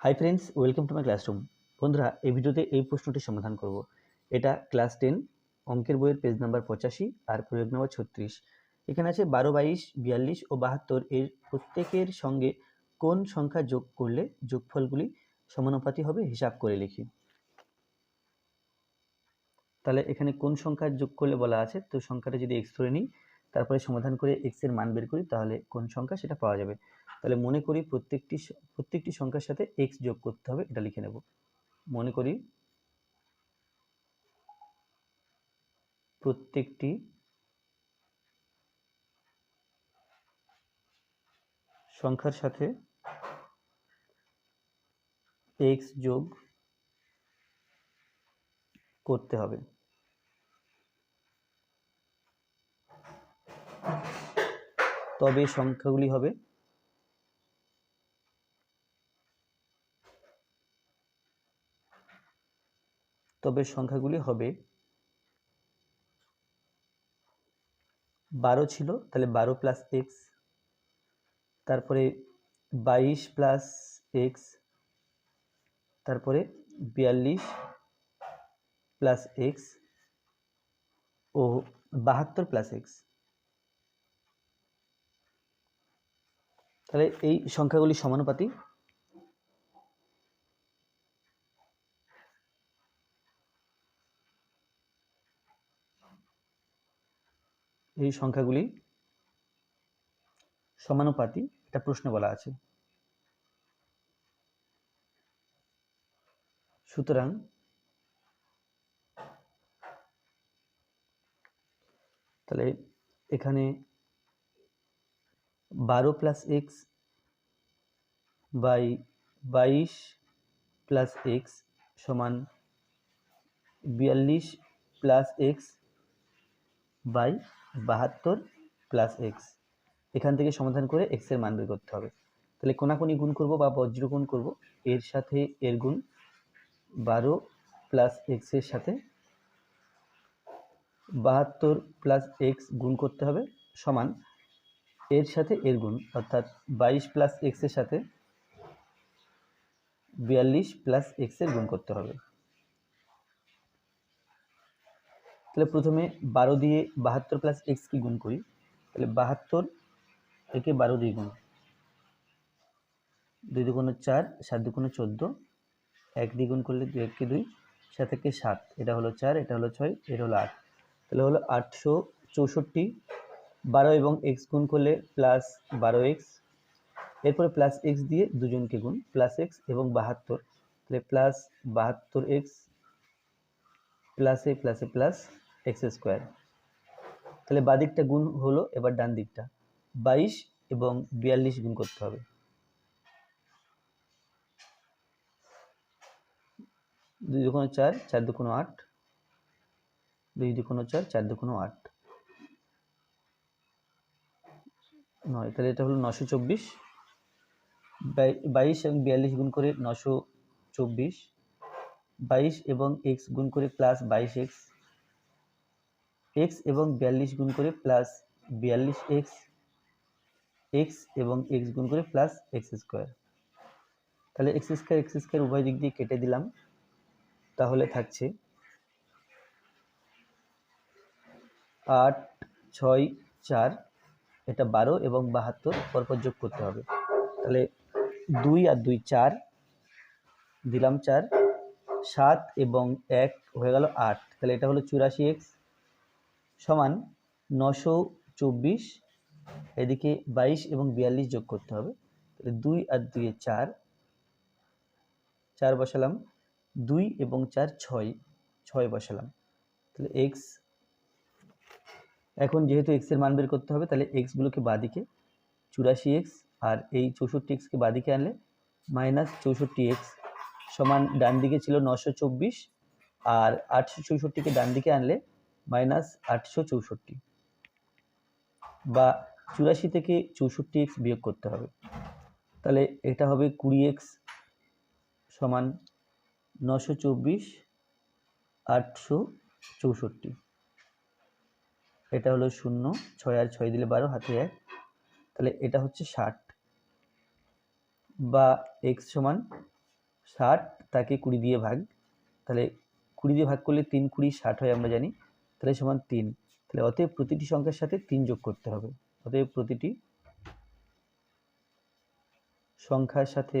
Hi friends welcome to my classroom বন্ধুরা, এই ভিডিওতে এই প্রশ্নটি সমাধান করব। এটা ক্লাস টেন অঙ্কের বইয়ের পেজ নাম্বার পঁচাশি আর প্রয়োগ নাম্বার ছত্রিশ। এখানে আছে বারো, বাইশ, বিয়াল্লিশ ও বাহাত্তর। এর প্রত্যেকের সঙ্গে কোন সংখ্যা যোগ করলে যোগফলগুলি সমানুপাতি হবে হিসাব করে লিখি। তাহলে এখানে কোন সংখ্যা যোগ করলে বলা আছে? তো সংখ্যাটা যদি এক্স ধরে নিই তারপরে সমাধান করে এক্সের মান বের করি, তাহলে কোন সংখ্যা? সেটা পাওয়া যাবে। তাহলে মনে করি প্রত্যেকটি প্রত্যেকটি সংখ্যার সাথে এক্স যোগ করতে হবে, এটা লিখে নেব। মনে করি প্রত্যেকটি সংখ্যার সাথে এক্স যোগ করতে হবে। তবে সংখ্যাগুলি হবে তবে সংখ্যাগুলি হবে বারো ছিল, তাহলে বারো প্লাস এক্স তারপরে বাইশ প্লাস এক্স তারপরে বিয়াল্লিশ প্লাস এক্স ও বাহাত্তর প্লাস এক্স তাহলে এই সংখ্যাগুলি সমানুপাতি। এই সংখ্যাগুলি সমানুপাতি এটা প্রশ্নে বলা আছে। সুতরাং তাহলে এখানে বারো প্লাস এক্স বাই বাইশ প্লাস এক্স সমান বিয়াল্লিশ প্লাস এক্স বাই বাহাত্তর প্লাস এক্স এখান থেকে সমাধান করে এক্সের মান বের করতে হবে। তাহলে কোনাকুনি গুণ করব বা বজ্র গুণ করব, এর সাথে এর গুণ বারো প্লাস এক্সের সাথে বাহাত্তর প্লাস এক্স গুণ করতে হবে সমান এর সাথে এর গুণ, অর্থাৎ বাইশ প্লাস এক্সের সাথে বিয়াল্লিশ প্লাস এক্সের গুণ করতে হবে। তাহলে প্রথমে বারো দিয়ে বাহাত্তর প্লাস এক্স কি গুণ করি? তাহলে বাহাত্তর একে বারো দিয়ে গুণ। দুই দুগুণ চার, সাত দুগুণ চোদ্দ, এক দ্বিগুণ করলে দুই এককে দুই, সাত একে সাত। এটা হলো চার, এটা হলো ছয়, এটা হলো আট। তাহলে হলো আটশো চৌষট্টি বারো এবং এক্স গুণ করলে প্লাস বারো এক্স এরপরে প্লাস এক্স দিয়ে দুজনকে গুণ প্লাস এক্স এবং বাহাত্তর। তাহলে প্লাস বাহাত্তর এক্স প্লাসে প্লাসে প্লাস এক্স স্কোয়ার তাহলে বাদিকটা গুণ হলো এবার ডান দিকটা। বাইশ এবং বিয়াল্লিশ গুণ করতে হবে। দুই দুকোনো চার চার দুকোনো আট। দুই দুকোনো চার চার দুকোনো আট। নয়, তাহলে এটা হলো নশো চব্বিশ। বাইশ এবং বিয়াল্লিশ গুণ করে নশো চব্বিশ। বাইশ এবং এক্স গুণ করে প্লাস বাইশ এক্স। এক্স এবং বিয়াল্লিশ গুণ করে প্লাস বিয়াল্লিশ এক্স। এক্স এবং এক্স গুণ করে প্লাস এক্স স্কোয়ার। তাহলে এক্স স্কোয়ার এক্স স্কোয়ার উভয় দিক দিয়ে কেটে দিলাম। তাহলে থাকছে আট, ছয়, চার এটা বারো এবং বাহাত্তর পরপর যোগ করতে হবে। তাহলে দুই আর দুই চার, দিলাম চার, সাত এবং এক হয়ে গেল আট। তাহলে এটা হলো চুরাশি এক্স সমান নশো চব্বিশ, এদিকে বাইশ এবং বিয়াল্লিশ যোগ করতে হবে। তাহলে দুই আর দুইয়ে চার চার বসালাম, দুই এবং চার ছয় ছয় বসালাম। তাহলে এক্স এখন যেহেতু এক্সের মান বের করতে হবে, তাহলে এক্সগুলোকে বাদিকে চুরাশি এক্স আর এই চৌষট্টি এক্সকে বাদিকে আনলে মাইনাস চৌষট্টি এক্স সমান ডান দিকে ছিল নশো চব্বিশ আর আটশো চৌষট্টিকে ডান দিকে আনলে মাইনাস আটশো চৌষট্টি। বা চুরাশি থেকে চৌষট্টি এক্স বিয়োগ করতে হবে। তাহলে এটা হবে কুড়ি এক্স সমান নশো চব্বিশ আটশো চৌষট্টি। এটা হলো শূন্য, ছয় আর ছয় দিলে বারো, হাতে এক। তাহলে এটা হচ্ছে ষাট। বা এক্স সমান ষাট, তাকে কুড়ি দিয়ে ভাগ। তাহলে কুড়ি দিয়ে ভাগ করলে তিন কুড়ি ষাট হয় আমরা জানি। তাহলে সমান তিন। তাহলে অতএব প্রতিটি সংখ্যার সাথে তিন যোগ করতে হবে। অতএব প্রতিটি সংখ্যার সাথে